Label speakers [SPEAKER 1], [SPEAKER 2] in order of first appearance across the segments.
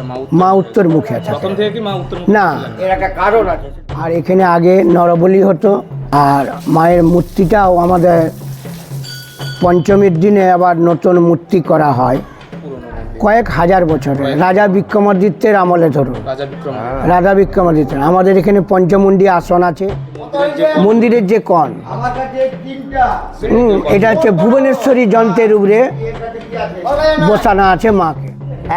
[SPEAKER 1] আচ্ছা মা
[SPEAKER 2] উত্তরমুখী আছে।
[SPEAKER 1] প্রথম থেকে কি মা উত্তর
[SPEAKER 2] না। এর একটা কারণ আছে। আর এখানে আগে নরবলি হতো আর মায়ের মূর্তিটাও আমাদের পঞ্চমীর দিনে আবার নতুন মূর্তি করা হয়। কয়েক হাজার বছরে রাজা বিক্রমাদিত্যের আমলে ধরুন।
[SPEAKER 1] রাজা বিক্রম
[SPEAKER 2] রাজা বিক্রমাদিত্য আমাদের এখানে পঞ্চমুণ্ডী আসন আছে। মন্দিরের যে কণ। হুম, এটা হচ্ছে ভুবনেশ্বরী যন্ত্রের উপরে বসানো আছে মাকে।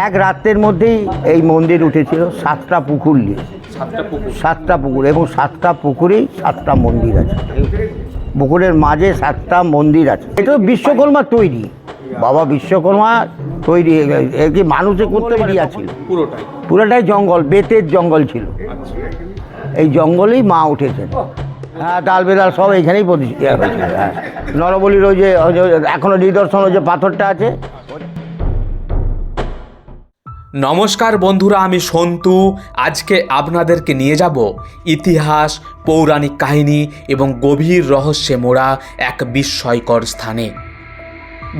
[SPEAKER 3] এক রাত্রের মধ্যেই এই মন্দির উঠেছিল সাতটা পুকুর নিয়ে।
[SPEAKER 1] সাতটা পুকুর।
[SPEAKER 3] সাতটা পুকুর এবং সাতটা পুকুরেই সাতটা মন্দির আছে। পুকুরের মাঝে সাতটা মন্দির আছে। এটা বিশ্বকর্মা তৈরি। বাবা বিশ্বকর্মা তৈরি কি মানুষে করতে পারিয়াছিল
[SPEAKER 1] পুরোটাই
[SPEAKER 3] পুরোটাই। জঙ্গল বেতের জঙ্গল ছিল।
[SPEAKER 1] আচ্ছা।
[SPEAKER 3] এই জঙ্গলেই মা উঠেছেন। হ্যাঁ ডাল বেদাল সব এইখানেই প্রতিষ্ঠিত হয়েছিল হ্যাঁ নরবলির ওই যে ওই যে এখনও নিদর্শন ওই যে পাথরটা আছে
[SPEAKER 4] নমস্কার বন্ধুরা, আমি সন্তু। আজকে আপনাদেরকে নিয়ে যাব ইতিহাস, পৌরাণিক কাহিনী এবং গভীর রহস্যে মোড়া এক বিস্ময়কর স্থানে।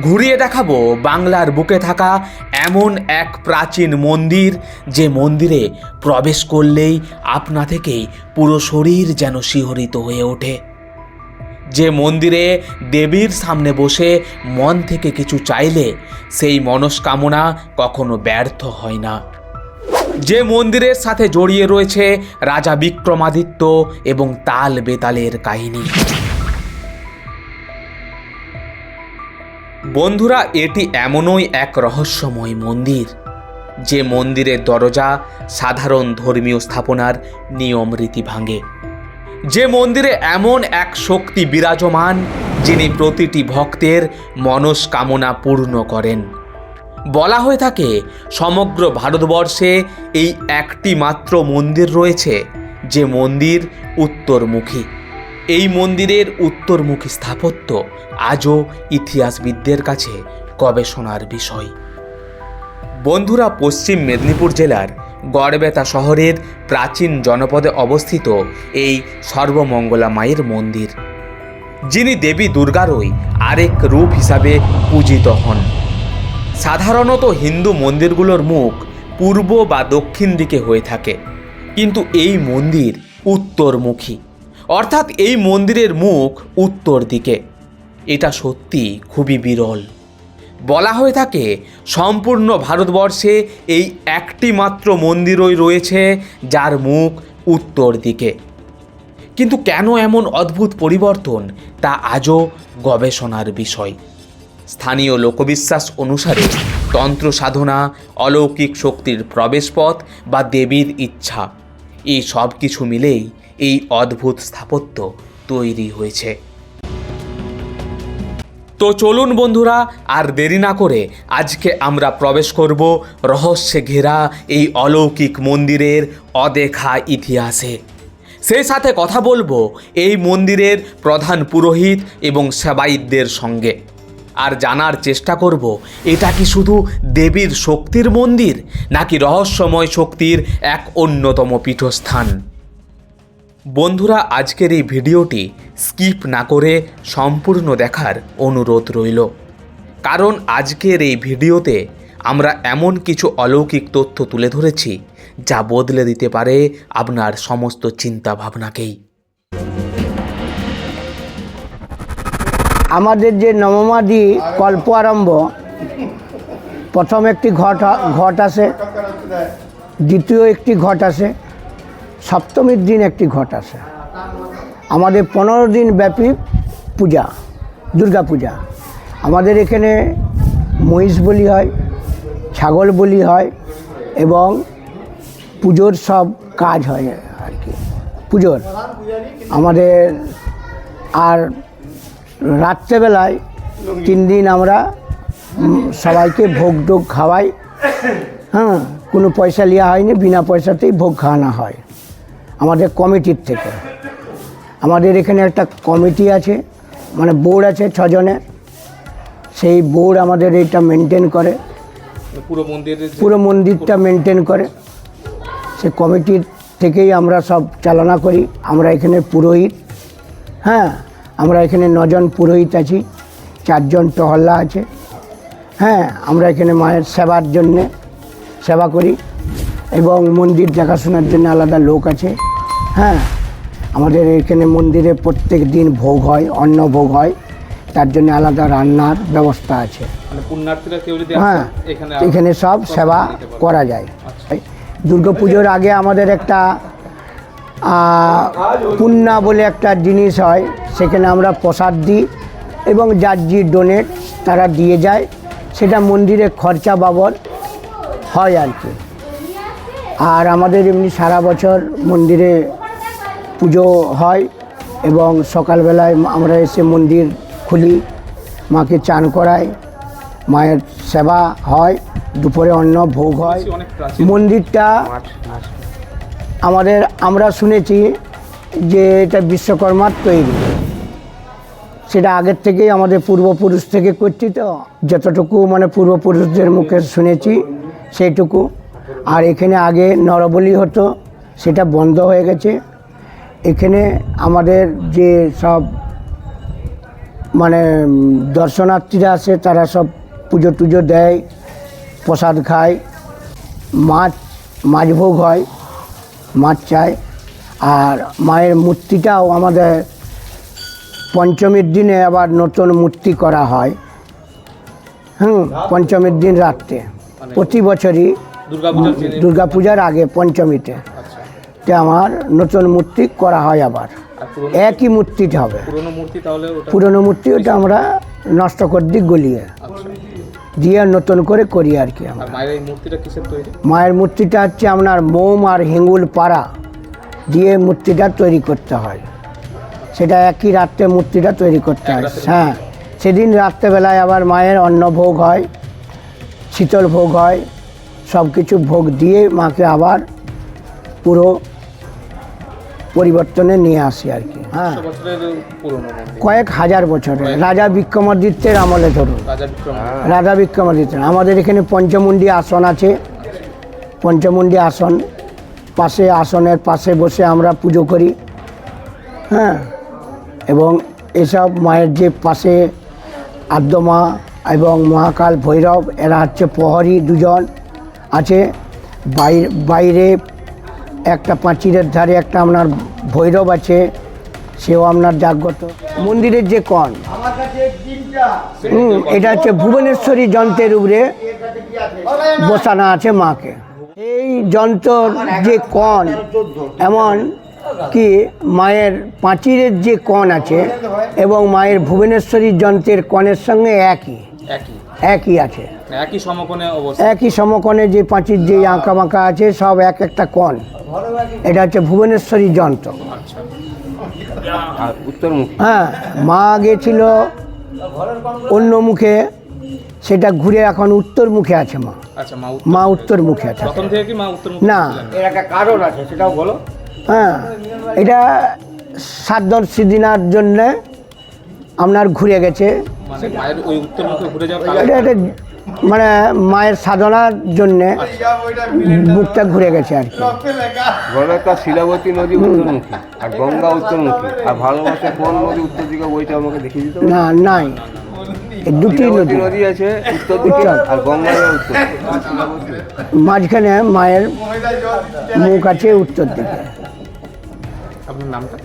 [SPEAKER 4] ঘুরিয়ে দেখাবো বাংলার বুকে থাকা এমন এক প্রাচীন মন্দির, যে মন্দিরে প্রবেশ করলেই আপনা থেকেই পুরো শরীর যেন শিহরিত হয়ে ওঠে। যে মন্দিরে দেবীর সামনে বসে মন থেকে কিছু চাইলে, সেই মনস্কামনা কখনো ব্যর্থ হয় না। যে মন্দিরের সাথে জড়িয়ে রয়েছে রাজা বিক্রমাদিত্য এবং তাল বেতালের কাহিনী। বন্ধুরা, এটি এমনই এক রহস্যময় মন্দির, যে মন্দিরের দরজা সাধারণ ধর্মীয় স্থাপনার নিয়ম রীতি ভাঙে। যে মন্দিরে এমন এক শক্তি বিরাজমান, যিনি প্রতিটি ভক্তের মনস্কামনা পূর্ণ করেন। বলা হয়ে থাকে, সমগ্র ভারতবর্ষে এই একটি মাত্র মন্দির রয়েছে, যে মন্দির উত্তরমুখী। এই মন্দিরের উত্তরমুখী স্থাপত্য আজও ইতিহাসবিদদের কাছে গবেষণার বিষয়। বন্ধুরা, পশ্চিম মেদিনীপুর জেলার গড়বেতা শহরের প্রাচীন জনপদে অবস্থিত এই সর্বমঙ্গলা মায়ের মন্দির। যিনি দেবী দুর্গারই আরেক রূপ হিসাবে পূজিত হন। সাধারণত হিন্দু মন্দিরগুলোর মুখ পূর্ব বা দক্ষিণ দিকে হয়ে থাকে, কিন্তু এই মন্দির উত্তরমুখী। অর্থাৎ এই মন্দিরের মুখ উত্তর দিকে। এটা সত্যি খুবই বিরল। বলা হয়ে থাকে, সম্পূর্ণ ভারতবর্ষে এই একটি মাত্র মন্দিরই রয়েছে যার মুখ উত্তর দিকে। কিন্তু কেন এমন অদ্ভুত পরিবর্তন, তা আজও গবেষণার বিষয়। স্থানীয় লোকবিশ্বাস অনুসারে তন্ত্র সাধনা, অলৌকিক শক্তির প্রবেশপথ বা দেবীর ইচ্ছা, এই সব কিছু মিলেই এই অদ্ভুত স্থাপত্য তৈরি হয়েছে। তো চলুন বন্ধুরা, আর দেরি না করে আজকে আমরা প্রবেশ করব রহস্যে ঘেরা এই অলৌকিক মন্দিরের অদেখা ইতিহাসে। সেই সাথে কথা বলব এই মন্দিরের প্রধান পুরোহিত এবং সেবায়িতদের সঙ্গে। আর জানার চেষ্টা করব, এটা কি শুধু দেবীর শক্তির মন্দির, নাকি রহস্যময় শক্তির এক অন্যতম পীঠস্থান? বন্ধুরা, আজকের এই ভিডিওটি স্কিপ না করে সম্পূর্ণ দেখার অনুরোধ রইল। কারণ আজকের এই ভিডিওতে আমরা এমন কিছু অলৌকিক তথ্য তুলে ধরেছি যা বদলে দিতে পারে আপনার সমস্ত চিন্তা ভাবনাকেই
[SPEAKER 2] আমাদের যে নবমাদি কল্প আরম্ভ, প্রথম একটি ঘট ঘট আসে দ্বিতীয় একটি ঘট আসে সপ্তমীর দিন একটি ঘট আছে। আমাদের পনেরো দিন ব্যাপী পূজা, দুর্গা পূজা। আমাদের এখানে মহিষ বলি হয়, ছাগল বলি হয় এবং পুজোর সব কাজ হয় আর কি। পুজোর। আমাদের আর রাত্রেবেলায় তিন দিন আমরা সবাইকে ভোগ টোগ খাওয়াই। হ্যাঁ কোনো পয়সা নেওয়া হয়নি, বিনা পয়সাতেই ভোগ খাওয়ানো হয়। আমাদের কমিটির থেকে। আমাদের এখানে একটা কমিটি আছে মানে বোর্ড আছে ছজনের সেই বোর্ড আমাদের এইটা মেনটেন করে।
[SPEAKER 1] পুরো মন্দিরের
[SPEAKER 2] পুরো মন্দিরটা মেনটেন করে। সে কমিটির থেকেই আমরা সব চালনা করি। আমরা এখানে পুরোহিত। হ্যাঁ আমরা এখানে নজন পুরোহিত আছি চারজন টহল্লা আছে। হ্যাঁ আমরা এখানে মায়ের সেবার জন্যে সেবা করি এবং মন্দির দেখাশোনার জন্য আলাদা লোক আছে। হ্যাঁ আমাদের এখানে মন্দিরে প্রত্যেক দিন ভোগ হয় অন্ন ভোগ হয় তার জন্য আলাদা রান্নার ব্যবস্থা আছে।
[SPEAKER 1] মানে
[SPEAKER 2] হ্যাঁ
[SPEAKER 1] এখানে
[SPEAKER 2] সব সেবা করা যায়। দুর্গা পুজোর আগে আমাদের একটা পুণ্যা বলে একটা জিনিস হয় সেখানে আমরা প্রসাদ দিই এবং যার যে ডোনেট তারা দিয়ে যায় সেটা মন্দিরে খরচা বাবদ হয় আর কি। আর আমাদের এমনি সারা বছর মন্দিরে পুজো হয় এবং সকালবেলায় আমরা এসে মন্দির খুলি। মাকে চান করাই মায়ের সেবা হয়। দুপুরে অন্ন ভোগ হয়। মন্দিরটা আমাদের আমরা শুনেছি যে এটা বিশ্বকর্মার তৈরি। সেটা আগের থেকেই আমাদের পূর্বপুরুষ থেকে করছি তো যতটুকু মানে পূর্বপুরুষদের মুখে শুনেছি সেইটুকু। আর এখানে আগে নরবলি হতো সেটা বন্ধ হয়ে গেছে। এখানে আমাদের যে সব মানে দর্শনার্থীরা আসে তারা সব পুজো টুজো দেয় প্রসাদ খায় মাছ মাছ ভোগ হয় মাছ চায়। আর মায়ের মূর্তিটাও আমাদের পঞ্চমীর দিনে আবার নতুন মূর্তি করা হয়। হুম পঞ্চমীর দিন রাত্রে। প্রতি বছরই
[SPEAKER 1] দুর্গাপূজার
[SPEAKER 2] আগে পঞ্চমীতে। তে আমার নতুন মূর্তি করা হয় আবার। একই মূর্তিটা হবে।
[SPEAKER 1] পুরনো মূর্তি ওটা
[SPEAKER 2] আমরা নষ্ট করে দিই গলিয়ে।
[SPEAKER 1] আচ্ছা।
[SPEAKER 2] দিয়ে নতুন করে করি আর কি আমরা।
[SPEAKER 1] মায়ের মূর্তিটা
[SPEAKER 2] মায়ের মূর্তিটা হচ্ছে আপনার মোম আর হেঙ্গুল পাড়া দিয়ে মূর্তিটা তৈরি করতে হয়। সেটা একই রাত্রে মূর্তিটা তৈরি করতে হয়। হ্যাঁ সেদিন রাত্রেবেলায় আবার মায়ের অন্নভোগ হয় শীতল ভোগ হয় সব কিছু ভোগ দিয়ে মাকে আবার পুরো পরিবর্তনে নিয়ে আসি আর কি হ্যাঁ। কয়েক হাজার বছরে রাজা বিক্রমাদিত্যের আমলে ধরুন।
[SPEAKER 1] রাজা
[SPEAKER 2] বিক্রমাদিত্য। আমাদের এখানে পঞ্চমুণ্ডী আসন আছে। পঞ্চমুন্ডি আসন। পাশে আসনের পাশে বসে আমরা পুজো করি। হ্যাঁ। এবং এসব মায়ের যে পাশে আদ্যমা এবং মহাকাল ভৈরব এরা হচ্ছে প্রহরী দুজন আছে। বাইরে বাইরে একটা পাঁচিরের ধারে একটা আপনার ভৈরব আছে, সেও আপনার জাগ্রত। মন্দিরের যে কণ, হুম, এটা হচ্ছে ভুবনেশ্বরী যন্ত্রের উপরে বসানো আছে মাকে। এই যন্ত্রর যে কণ, এমন কি মায়ের পাঁচিরের যে কণ আছে এবং মায়ের ভুবনেশ্বরী যন্ত্রের কণের সঙ্গে একই।
[SPEAKER 1] একই।
[SPEAKER 2] একই আছে।
[SPEAKER 1] একই সমকোণে অবস্থা
[SPEAKER 2] একই সমকোণে যে পাঁচির যে আঁকা বাঁকা আছে সব এক একটা কণ। এটা হচ্ছে ভুবনেশ্বরী যন্ত্র।
[SPEAKER 1] আচ্ছা।
[SPEAKER 2] হ্যাঁ মা গেছিল অন্য মুখে সেটা ঘুরে এখন উত্তর মুখে আছে মা।
[SPEAKER 1] আচ্ছা মা উত্তর
[SPEAKER 2] মুখে আছে।
[SPEAKER 1] প্রথম থেকে কি মা উত্তর
[SPEAKER 2] না।
[SPEAKER 3] একটা কারণ আছে সেটাও বলো।
[SPEAKER 2] হ্যাঁ এটা সাতদর সিদিনার জন্যে আপনার ঘুরে গেছে।
[SPEAKER 1] মানে মায়ের ওই উত্তর মুখে ঘুরে যাওয়ার কারণ?
[SPEAKER 2] এটা একটা মানে মায়ের সাধনার জন্যে বুকটা ঘুরে গেছে আর কি।
[SPEAKER 5] গণতা শিলাবতী নদী উত্তরমুখী আর গঙ্গা উত্তরমুখী আর ভালোবাসা কোন নদী উত্তর দিকে বইটা আমাকে দেখিয়ে দিতে
[SPEAKER 2] না নাই। দুটি নদী।
[SPEAKER 5] নদী আছে উত্তর দিকে আর গঙ্গা উত্তর
[SPEAKER 2] মাঝখানে মায়ের মুখ আছে উত্তর দিকে।
[SPEAKER 1] আপনার নামটা?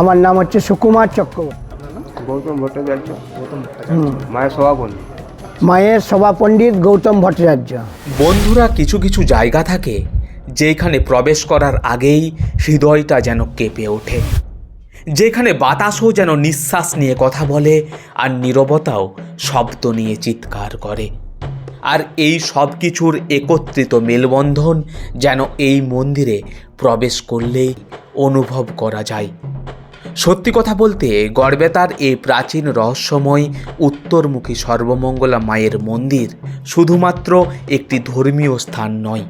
[SPEAKER 2] আমার নাম হচ্ছে সুকুমার চক্রবর্তী।
[SPEAKER 5] গৌতম ভট্টাচার্য। মায়ের সভাপতি।
[SPEAKER 2] মায়ের সভা পণ্ডিত গৌতম ভট্টাচার্য।
[SPEAKER 4] বন্ধুরা কিছু কিছু জায়গা থাকে যেখানে প্রবেশ করার আগেই হৃদয়টা যেন কেঁপে ওঠে। যেখানে বাতাসও যেন নিঃশ্বাস নিয়ে কথা বলে আর নীরবতাও শব্দ নিয়ে চিৎকার করে। আর এই সব কিছুর একত্রিত মেলবন্ধন যেন এই মন্দিরে প্রবেশ করলেই অনুভব করা যায়। সত্যি কথা বলতে গড়বেতার এই প্রাচীন রহস্যময়, উত্তরমুখী সর্বমঙ্গলা মায়ের মন্দির শুধুমাত্র একটি ধর্মীয় স্থান নয়।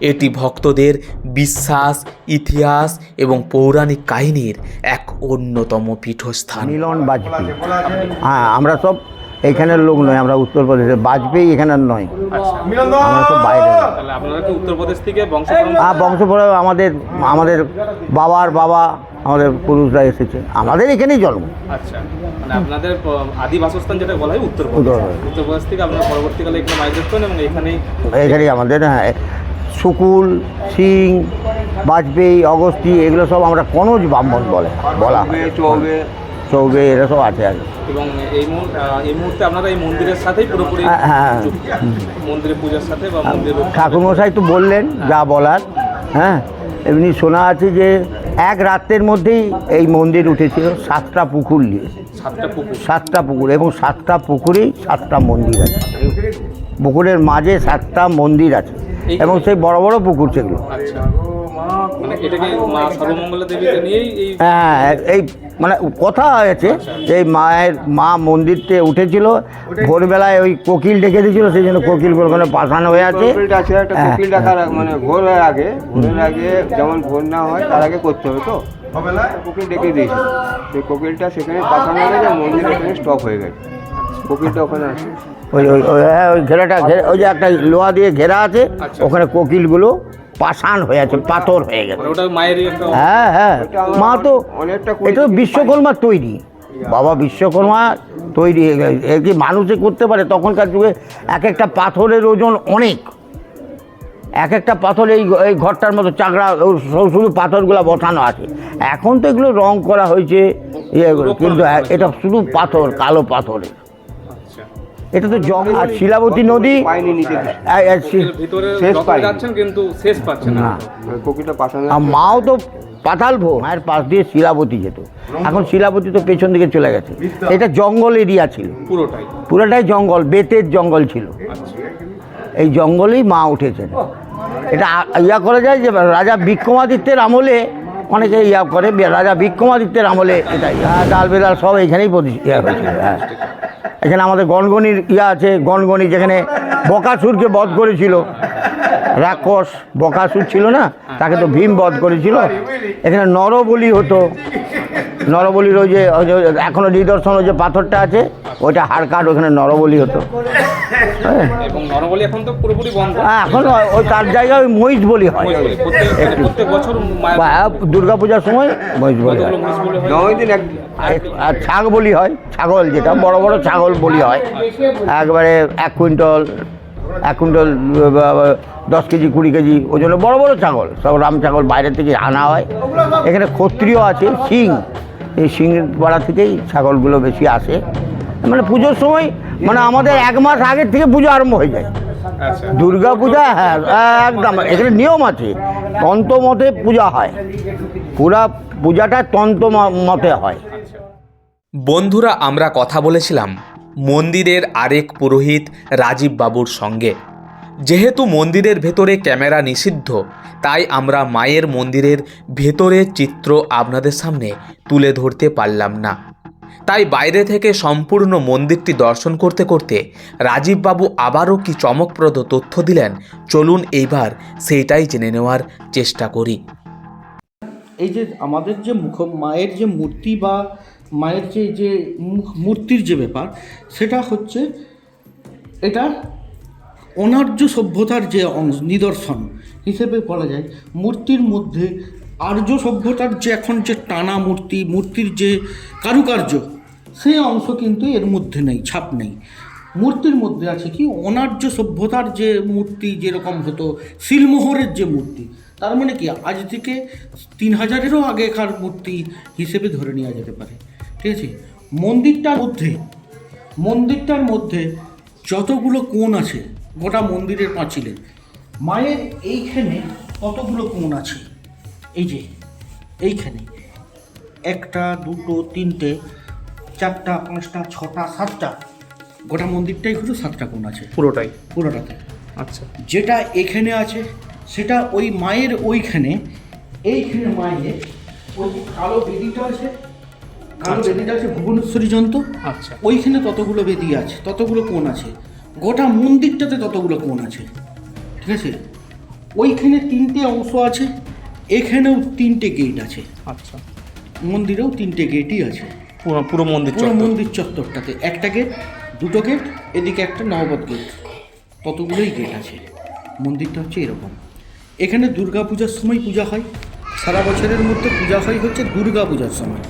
[SPEAKER 4] এটি ভক্তদের বিশ্বাস, ইতিহাস এবং পৌরাণিক কাহিনীর এক অন্যতম পীঠস্থান।
[SPEAKER 3] মিলন হ্যাঁ আমরা সব এখানের লোক নয় আমরা উত্তরপ্রদেশের বাজপেয়ী এখানের নয়। আমরা সব বাইরে
[SPEAKER 1] বংশ
[SPEAKER 3] আমাদের আমাদের বাবার বাবা আমাদের পুরুষরা এসেছে। আমাদের এখানেই জন্ম।
[SPEAKER 1] আচ্ছা। মানে আপনাদের আদি বাসস্থান যেটা বলা হয় উত্তরপ্রদেশ।
[SPEAKER 3] উত্তরপ্রদেশ।
[SPEAKER 1] উত্তরপ্রদেশ থেকে আপনারা পরবর্তীকালে এখানে মাইগ্রেট করেন এবং এখানেই
[SPEAKER 3] এখানেই আমাদের হ্যাঁ শুকুল সিং বাজপেয়ী অগস্তি এগুলো সব আমরা কনজ ব্রাহ্মণ বলে বলা হয়।
[SPEAKER 5] চৌবে। চৌবে
[SPEAKER 3] এরা সব আছে আর।
[SPEAKER 1] এবং এই এই মুহূর্তে আপনারা এই মন্দিরের সাথেই পুরোপুরি
[SPEAKER 3] হ্যাঁ, হ্যাঁ।
[SPEAKER 1] মন্দিরের পূজার সাথে বা
[SPEAKER 3] ঠাকুরমশাই তো বললেন যা বলার হ্যাঁ? এমনি শোনা আছে যে এক রাত্রের মধ্যেই এই মন্দির উঠেছিল সাতটা পুকুর নিয়ে।
[SPEAKER 1] সাতটা পুকুর।
[SPEAKER 3] সাতটা পুকুর এবং সাতটা পুকুরেই সাতটা মন্দির আছে। পুকুরের মাঝে সাতটা মন্দির আছে এবং সেই বড় বড় পুকুর সেগুলো।
[SPEAKER 1] আচ্ছা। মানে
[SPEAKER 3] হ্যাঁ এই মানে কথা হয়েছে যে এই মায়ের মা মন্দিরতে উঠেছিল ভোরবেলায় ওই কোকিল ডেকে দিয়েছিল সেই জন্য কোকিলগুলো ওখানে পাঠানো হয়ে আছে।
[SPEAKER 5] কোকিলটা আছে একটা
[SPEAKER 3] হ্যাঁ,
[SPEAKER 5] কোকিল ডাকার মানে ভোরের আগে ভোরের আগে যেমন ভোর না হয় তার আগে করতে হবে তো? কোকিল ডেকে দিয়েছে। সেই কোকিলটা সেখানে পাঠানো হয়ে গেছে মন্দির ওখানে স্টপ হয়ে গেছে। কোকিলটা ওখানে আছে।
[SPEAKER 3] ওই ওই ওই হ্যাঁ ওই ঘেরাটা ঘেরা ওই যে একটা লোহা দিয়ে ঘেরা আছে
[SPEAKER 1] আচ্ছা।
[SPEAKER 3] ওখানে কোকিলগুলো পাষাণ হয়ে আছে পাথর হয়ে গেছে।
[SPEAKER 1] মানে
[SPEAKER 3] হ্যাঁ হ্যাঁ। মা তো এটা তো বিশ্বকর্মার তৈরি। বাবা বিশ্বকর্মা তৈরি এ কি মানুষে করতে পারে তখনকার যুগে এক একটা পাথরের ওজন অনেক। এক একটা পাথর এই এই ঘরটার মতো চাকরা শুধু পাথরগুলো বসানো আছে। এখন তো এগুলো রং করা হয়েছে ইয়ে কিন্তু এটা শুধু পাথর কালো পাথরের। এটা তো জং আর শিলাবতী নদী
[SPEAKER 1] যাচ্ছেন কিন্তু শেষ পাচ্ছেন না।
[SPEAKER 3] আর মাও তো পাতাল ভো মায়ের পাশ দিয়ে শিলাবতী যেত। এখন শিলাবতী তো পেছন দিকে চলে গেছে। এটা জঙ্গল এরিয়া ছিল।
[SPEAKER 1] পুরোটাই।
[SPEAKER 3] পুরোটাই জঙ্গল বেতের জঙ্গল ছিল।
[SPEAKER 1] আচ্ছা।
[SPEAKER 3] এই জঙ্গলেই মা উঠেছেন। এটা ইয়া করা যায় যে রাজা বিক্রমাদিত্যের আমলে অনেকে ইয়া করে রাজা বিক্রমাদিত্যের আমলে এটাই ডাল বেদাল সব এইখানেই ইয়া হয়েছিল হ্যাঁ। এখানে আমাদের গনগনির ইয়া আছে গনগনি যেখানে বকাসুরকে বধ করেছিল। রাক্ষস বকাসুর ছিল না, তাকে তো ভীম বধ করেছিল। এখানে নরবলি হতো। নরবলির ওই যে ওই যে এখনও নিদর্শন ওই যে পাথরটা আছে ওইটা হাড় কাঠ ওখানে নরবলি হতো। হ্যাঁ।
[SPEAKER 1] এখন তো পুরোপুরি বন্ধ।
[SPEAKER 3] হ্যাঁ, এখন ওই- ওই তার জায়গায় ওই মহিষ বলি হয়। দুর্গা পূজার সময় মহিষ বলি হয়। আর- ছাগ বলি হয় ছাগল যেটা বড় বড় ছাগল বলি হয়। একবারে এক কুইন্টল এক কুইন্টল দশ কেজি কুড়ি কেজি ওজনে বড় বড় ছাগল সব রাম ছাগল বাইরে থেকে আনা হয়। এখানে ক্ষত্রিয় আছে সিং। এই সিং পাড়া থেকেই ছাগলগুলো বেশি আসে। মানে পুজোর সময় মানে আমাদের এক মাস আগের থেকে পুজো আরম্ভ হয়ে যায়।
[SPEAKER 1] আচ্ছা।
[SPEAKER 3] দুর্গা পূজা হ্যাঁ একদম। এখানে নিয়ম আছে তন্ত্র মতে পূজা হয়। পুরা পূজাটা তন্ত্র ম- মতে হয়।
[SPEAKER 4] বন্ধুরা আমরা কথা বলেছিলাম মন্দিরের আরেক পুরোহিত রাজীব বাবুর সঙ্গে। যেহেতু মন্দিরের ভেতরে ক্যামেরা নিষিদ্ধ, তাই আমরা মায়ের মন্দিরের ভেতরের চিত্র আপনাদের সামনে তুলে ধরতে পারলাম না। তাই বাইরে থেকে সম্পূর্ণ মন্দিরটি দর্শন করতে করতে রাজীব বাবু আবারও কি চমকপ্রদ তথ্য দিলেন, চলুন এইবার সেইটাই জেনে নেওয়ার চেষ্টা করি।
[SPEAKER 6] এই যে আমাদের যে মুখ, মায়ের যে মূর্তি বা মায়ের যে যে মূর্তির যে ব্যাপার, সেটা হচ্ছে এটা অনার্য সভ্যতার যে অংশ, নিদর্শন হিসেবে বলা যায়, মূর্তির মধ্যে আর্য সভ্যতার যে এখন যে টানা মূর্তি, মূর্তির যে কারুকার্য সেই অংশ কিন্তু এর মধ্যে নেই, ছাপ নেই। মূর্তির মধ্যে আছে কি, অনার্য সভ্যতার যে মূর্তি যেরকম হতো, শিলমোহরের যে মূর্তি, তার মানে কি, আজ থেকে তিন হাজারেরও আগেকার মূর্তি হিসেবে ধরে নেওয়া যেতে পারে। ঠিক আছে? মন্দিরটার মধ্যে মন্দিরটার মধ্যে যতগুলো কোণ আছে গোটা মন্দিরের পাঁচিলে মায়ের এইখানে কতগুলো কোণ আছে? এই যে এইখানে। একটা দুটো তিনটে চারটা পাঁচটা ছটা সাতটা। গোটা মন্দিরটাই হলো সাতটা কোণ আছে।
[SPEAKER 1] পুরোটাই?
[SPEAKER 6] পুরোটাতে।
[SPEAKER 1] আচ্ছা।
[SPEAKER 6] যেটা এখানে আছে সেটা ওই মায়ের ওইখানে এইখানে মায়ের ওই কালো বেদিটা আছে কালো বেদিটা আছে ভুবনেশ্বরী যন্ত্র
[SPEAKER 1] আচ্ছা।
[SPEAKER 6] ওইখানে ততগুলো বেদি আছে ততগুলো কোণ আছে? গোটা মন্দিরটাতে ততগুলো কোণ আছে ঠিক আছে? ওইখানে তিনটে অংশ আছে এখানেও তিনটে গেট আছে।
[SPEAKER 1] আচ্ছা।
[SPEAKER 6] মন্দিরেও তিনটে গেটই আছে।
[SPEAKER 1] পুরো পুরো মন্দির
[SPEAKER 6] পুরো মন্দির চত্বরটাতে। একটা গেট দুটো গেট এদিকে একটা নববত গেট ততগুলোই গেট আছে। মন্দিরটা হচ্ছে এরকম। এখানে দুর্গা পূজার সময় পূজা হয়। সারা বছরের মধ্যে পূজা হয় হচ্ছে দুর্গা পূজার সময়।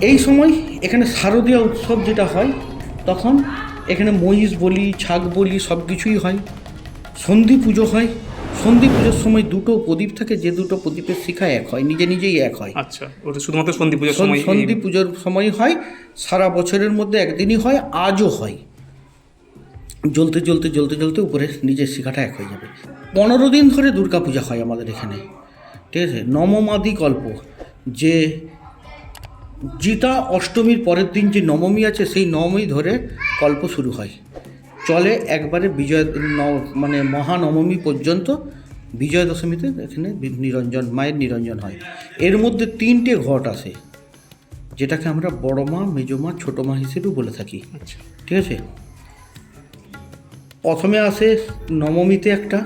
[SPEAKER 6] এই সময় এখানে শারদীয় উৎসব যেটা হয় তখন এখানে মহিষ বলি ছাগ বলি সব কিছুই হয়। সন্ধি পুজো হয়। সন্ধি পুজোর সময় দুটো প্রদীপ থাকে যে দুটো প্রদীপের শিখা এক হয় নিজে নিজেই এক হয়।
[SPEAKER 1] আচ্ছা ওটা শুধুমাত্র সন্ধি পুজোর সময়
[SPEAKER 6] সন্ধি পুজোর সময় হয় সারা বছরের মধ্যে একদিনই হয় আজও হয়। জ্বলতে জ্বলতে জ্বলতে জ্বলতে উপরে নিজের শিখাটা এক হয়ে যাবে। পনেরো দিন ধরে দুর্গা পূজা হয় আমাদের এখানে। ঠিক আছে? নবমাদি কল্প যে জিতা অষ্টমীর পরের দিন যে নবমী আছে সেই নবমী ধরে কল্প শুরু হয়। চলে একবারে বিজয় মানে মহানবমী পর্যন্ত বিজয় দশমীতে এখানে নিরঞ্জন মায়ের নিরঞ্জন হয়। এর মধ্যে তিনটে ঘট আসে যেটাকে আমরা বড় মা মেজো মা ছোটো মা হিসেবেও বলে থাকি।
[SPEAKER 1] আচ্ছা।
[SPEAKER 6] ঠিক আছে? প্রথমে আসে নবমীতে একটা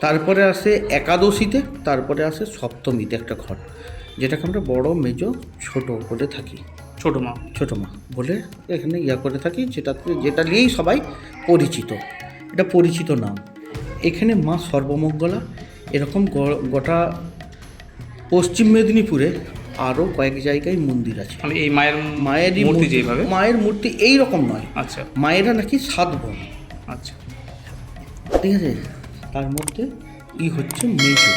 [SPEAKER 6] তারপরে আসে একাদশীতে তারপরে আসে সপ্তমীতে একটা ঘট। যেটাকে আমরা বড় মেজো ছোট বলে থাকি।
[SPEAKER 1] ছোট মা।
[SPEAKER 6] ছোট মা বলে এখানে ইয়া করে থাকি যেটাতে যেটা নিয়েই সবাই পরিচিত। এটা পরিচিত নাম। এখানে মা সর্বমঙ্গলা এরকম গোটা পশ্চিম মেদিনীপুরে আরও কয়েক জায়গায় মন্দির আছে।
[SPEAKER 1] মানে এই মায়ের
[SPEAKER 6] মায়েরই
[SPEAKER 1] মূর্তি যেভাবে?
[SPEAKER 6] মায়ের মূর্তি এই রকম নয়।
[SPEAKER 1] আচ্ছা।
[SPEAKER 6] মায়েরা নাকি সাত বোন।
[SPEAKER 1] আচ্ছা।
[SPEAKER 6] ঠিক আছে? তার মধ্যে ই হচ্ছে মেজো।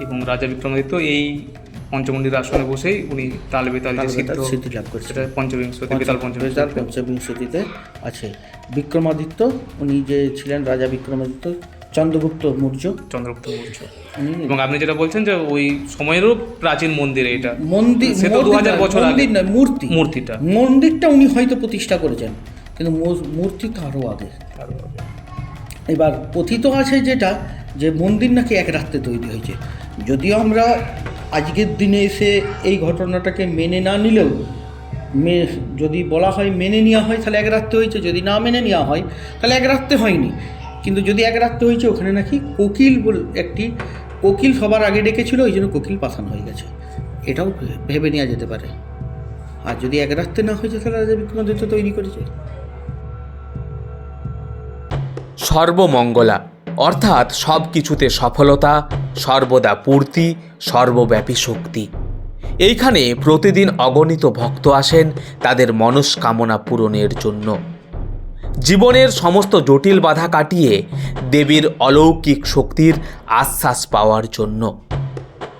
[SPEAKER 1] এবং রাজা বিক্রমাদিত্য এই পঞ্চমন্দির আসনে বসেই উনি তাল বেতাল সিদ্ধি
[SPEAKER 6] লাভ করেছে
[SPEAKER 1] সেটা পঞ্চবিংশতি বেতাল পঞ্চবিংশতি
[SPEAKER 6] বেতাল পঞ্চবিংশতিতে আছে। বিক্রমাদিত্য উনি যে ছিলেন রাজা বিক্রমাদিত্য চন্দ্রগুপ্ত মৌর্য।
[SPEAKER 1] চন্দ্রগুপ্ত মৌর্য। এবং আপনি যেটা বলছেন যে ওই সময়েরও প্রাচীন মন্দির এটা।
[SPEAKER 6] মন্দির
[SPEAKER 1] সে তো 2000
[SPEAKER 6] নয়,
[SPEAKER 1] বছর আগে।
[SPEAKER 6] মন্দির নয় মূর্তি।
[SPEAKER 1] মূর্তিটা।
[SPEAKER 6] মন্দিরটা উনি হয়তো প্রতিষ্ঠা করেছেন কিন্তু মূর্তি তো আরও আগে। এবার কথিত আছে যেটা যে মন্দির নাকি এক রাত্রে তৈরি হয়েছে। যদিও আমরা আজকের দিনে এসে এই ঘটনাটাকে মেনে না নিলেও মে, যদি বলা হয় মেনে নেওয়া হয়, তাহলে এক রাত্রে হয়েছে। যদি না মেনে নেওয়া হয়, তাহলে এক রাত্রে হয়নি। কিন্তু যদি এক রাত্রে হয়েছে, ওখানে নাকি কোকিল বল- একটি কোকিল সবার আগে ডেকেছিল, ওই জন্য কোকিল পাঠানো হয়ে গেছে। এটাও ভেবে নেওয়া যেতে পারে। আর যদি এক রাত্রে না হয়েছে, তাহলে রাজা বিক্রমাদিত্য তৈরি করেছে।
[SPEAKER 4] সর্বমঙ্গলা। অর্থাৎ সব কিছুতে সফলতা, সর্বদা পূর্তি, সর্বব্যাপী শক্তি। এইখানে প্রতিদিন অগণিত ভক্ত আসেন তাদের মনস্কামনা পূরণের জন্য। জীবনের সমস্ত জটিল বাধা কাটিয়ে দেবীর অলৌকিক শক্তির আশ্বাস পাওয়ার জন্য।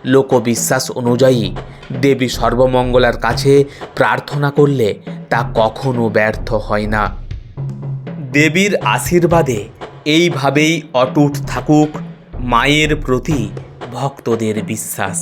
[SPEAKER 4] লোকবিশ্বাস অনুযায়ী দেবী সর্বমঙ্গলার কাছে প্রার্থনা করলে তা কখনো ব্যর্থ হয় না। দেবীর আশীর্বাদে এইভাবেই অটুট থাকুক মায়ের প্রতি ভক্তদের বিশ্বাস।